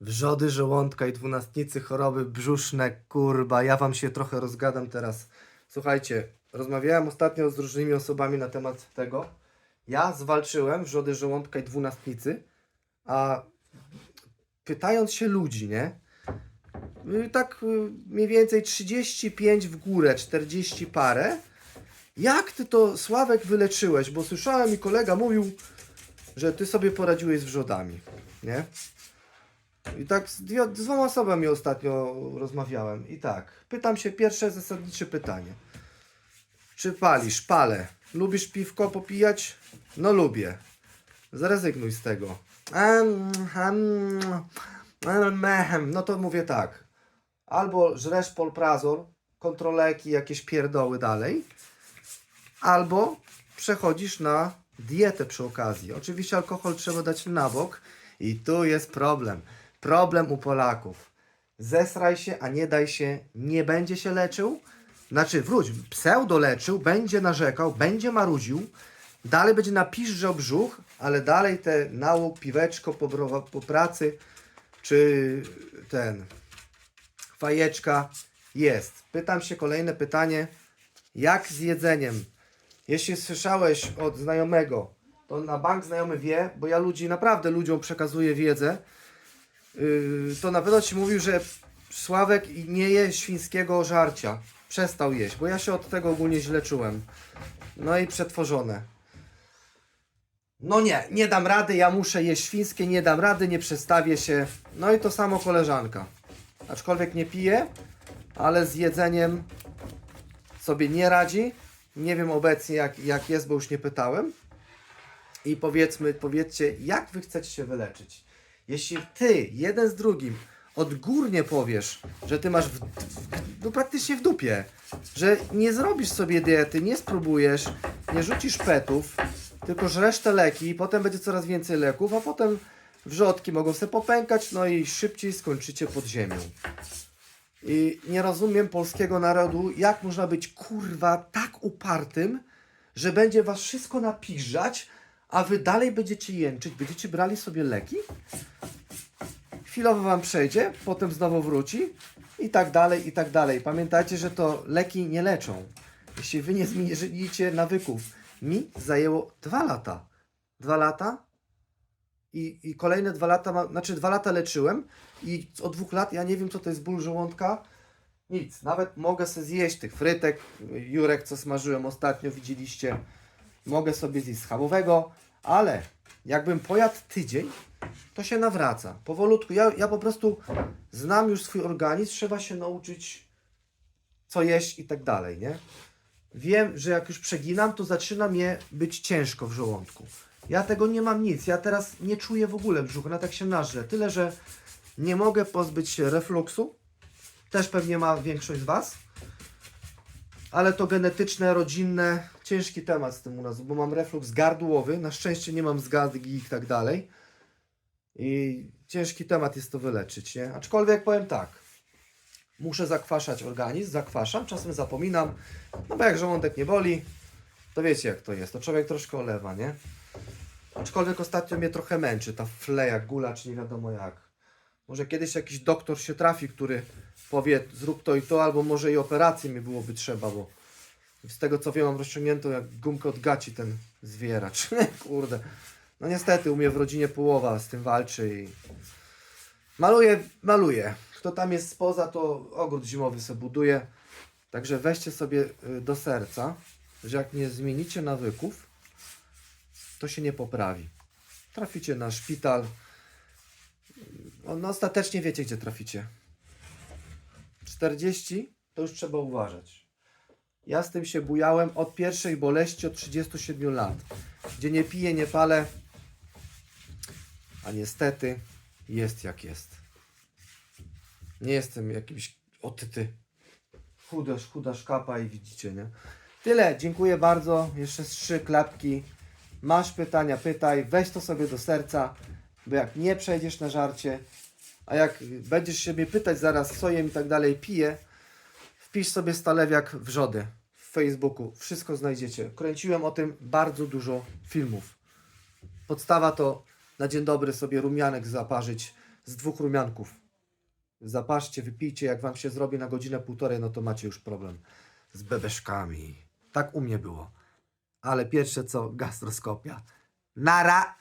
Wrzody żołądka i dwunastnicy choroby brzuszne, kurba, ja wam się trochę rozgadam teraz. Słuchajcie, rozmawiałem ostatnio z różnymi osobami na temat tego. Ja zwalczyłem wrzody żołądka i dwunastnicy, a pytając się ludzi, nie? Y, Tak y, mniej więcej 35 w górę, 40 parę. Jak ty to, Sławek, wyleczyłeś? Bo słyszałem i kolega mówił, że ty sobie poradziłeś z wrzodami, nie? I tak z, dwie, z dwoma osobami ostatnio rozmawiałem. I tak, pytam się pierwsze zasadnicze pytanie. Czy palisz? Palę. Lubisz piwko popijać? No lubię. Zrezygnuj z tego. No to mówię tak. Albo żresz polprazol, kontroleki, jakieś pierdoły dalej, albo przechodzisz na dietę przy okazji. Oczywiście alkohol trzeba dać na bok i tu jest problem. Problem u Polaków. Zesraj się, a nie daj się, nie będzie się leczył. Znaczy, wróć, pseudo leczył, będzie narzekał, będzie marudził, dalej będzie napiszczał brzuch, ale dalej te nałóg, piweczko po, po pracy, czy ten fajeczka jest. Pytam się kolejne pytanie, jak z jedzeniem? Jeśli słyszałeś od znajomego, to na bank znajomy wie, bo ja ludzi, naprawdę ludziom przekazuję wiedzę, to na pewno ci mówił, że Sławek nie je świńskiego żarcia. Przestał jeść, bo ja się od tego ogólnie źle czułem. No i przetworzone. No nie, nie dam rady, ja muszę jeść świńskie, nie dam rady, nie przestawię się. No i to samo koleżanka. Aczkolwiek nie pije, ale z jedzeniem sobie nie radzi. Nie wiem obecnie jak, jak jest, bo już nie pytałem. I powiedzmy, powiedzcie, jak wy chcecie się wyleczyć? Jeśli ty, jeden z drugim, odgórnie powiesz, że ty masz w, w, no praktycznie w dupie, że nie zrobisz sobie diety, nie spróbujesz, nie rzucisz petów, tylko żresz te leki, potem będzie coraz więcej leków, a potem wrzodki mogą sobie popękać, no i szybciej skończycie pod ziemią. I nie rozumiem polskiego narodu, jak można być kurwa tak upartym, że będzie was wszystko napiżać, a wy dalej będziecie jęczyć, będziecie brali sobie leki? Chwilowo wam przejdzie, potem znowu wróci i tak dalej, i tak dalej. Pamiętajcie, że to leki nie leczą. Jeśli wy nie zmienicie nawyków. Mi zajęło dwa lata. Dwa lata i, i kolejne dwa lata, ma, znaczy dwa lata leczyłem i od dwóch lat ja nie wiem co to jest ból żołądka. Nic, nawet mogę sobie zjeść tych frytek, Jurek co smażyłem ostatnio, widzieliście. Mogę sobie zjeść schabowego, ale jakbym pojadł tydzień, to się nawraca. Powolutku, ja, ja po prostu znam już swój organizm, trzeba się nauczyć co jeść i tak dalej, nie? Wiem, że jak już przeginam, to zaczyna mnie być ciężko w żołądku. Ja tego nie mam nic. Ja teraz nie czuję w ogóle brzucha, na tak się nażrę. Tyle, że nie mogę pozbyć się refluksu. Też pewnie ma większość z Was. Ale to genetyczne, rodzinne, ciężki temat z tym u nas, bo mam refluks gardłowy. Na szczęście nie mam zgadgi i tak dalej. I ciężki temat jest to wyleczyć, nie? Aczkolwiek powiem tak. Muszę zakwaszać organizm, zakwaszam, czasem zapominam. No bo jak żołądek nie boli, to wiecie jak to jest. To człowiek troszkę olewa, nie? Aczkolwiek ostatnio mnie trochę męczy ta fleja, gula, czy nie wiadomo jak. Może kiedyś jakiś doktor się trafi, który powie zrób to i to, albo może i operację mi byłoby trzeba, bo z tego co wiem mam rozciągniętą jak gumkę od gaci ten zwieracz. Kurde. No niestety u mnie w rodzinie połowa z tym walczy i maluje, maluje. Kto tam jest spoza, to ogród zimowy sobie buduje. Także weźcie sobie y, do serca, że jak nie zmienicie nawyków, to się nie poprawi. Traficie na szpital. No, ostatecznie wiecie, gdzie traficie. 40 to już trzeba uważać. Ja z tym się bujałem od pierwszej boleści od 37 lat, gdzie nie piję, nie palę, a niestety jest jak jest. Nie jestem jakimś otyty. Chuda, chuda szkapa i widzicie, nie? Tyle, dziękuję bardzo. Jeszcze trzy klapki. Masz pytania, pytaj. Weź to sobie do serca, bo jak nie przejdziesz na żarcie, a jak będziesz się mnie pytać zaraz, co jem i tak dalej, piję, wpisz sobie stalewiak wrzody w Facebooku. Wszystko znajdziecie. Kręciłem o tym bardzo dużo filmów. Podstawa to na dzień dobry sobie rumianek zaparzyć z dwóch rumianków. Zapaszcie, wypijcie, jak wam się zrobi na godzinę, półtorej, no to macie już problem z bebeszkami. Tak u mnie było. Ale pierwsze co, gastroskopia. Nara!